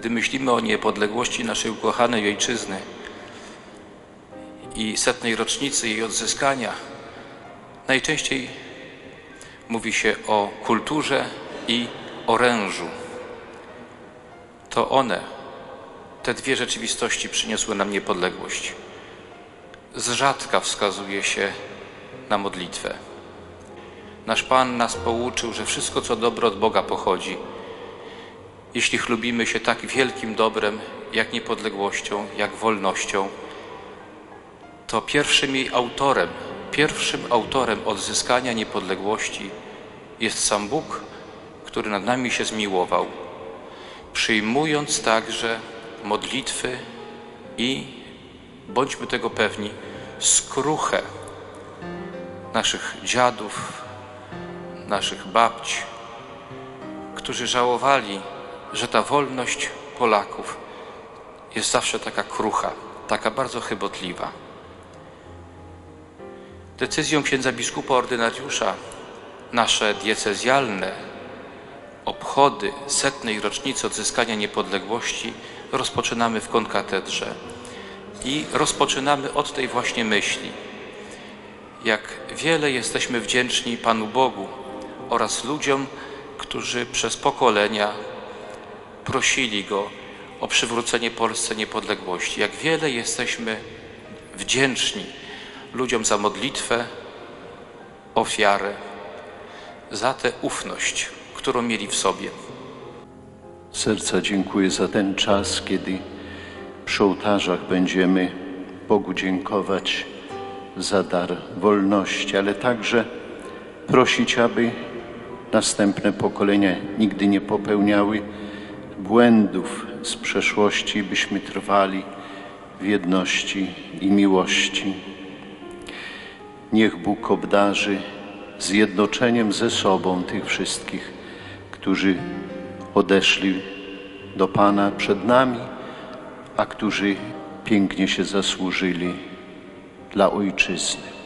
Gdy myślimy o niepodległości naszej ukochanej ojczyzny i setnej rocznicy jej odzyskania, najczęściej mówi się o kulturze i orężu. To one, te dwie rzeczywistości przyniosły nam niepodległość. Z rzadka wskazuje się na modlitwę. Nasz Pan nas pouczył, że wszystko, co dobro od Boga pochodzi. Jeśli chlubimy się tak wielkim dobrem, jak niepodległością, jak wolnością, to pierwszym jej autorem, pierwszym autorem odzyskania niepodległości jest sam Bóg, który nad nami się zmiłował, przyjmując także modlitwy i, bądźmy tego pewni, skruchę naszych dziadów, naszych babci, którzy żałowali, że ta wolność Polaków jest zawsze taka krucha, taka bardzo chybotliwa. Decyzją księdza biskupa ordynariusza nasze diecezjalne obchody setnej rocznicy odzyskania niepodległości rozpoczynamy w konkatedrze i rozpoczynamy od tej właśnie myśli. Jak wiele jesteśmy wdzięczni Panu Bogu oraz ludziom, którzy przez pokolenia prosili Go o przywrócenie Polsce niepodległości. Jak wiele jesteśmy wdzięczni ludziom za modlitwę, ofiarę, za tę ufność, którą mieli w sobie. Serca dziękuję za ten czas, kiedy przy ołtarzach będziemy Bogu dziękować za dar wolności, ale także prosić, aby następne pokolenia nigdy nie popełniały błędów z przeszłości, byśmy trwali w jedności i miłości. Niech Bóg obdarzy zjednoczeniem ze sobą tych wszystkich, którzy odeszli do Pana przed nami, a którzy pięknie się zasłużyli dla Ojczyzny.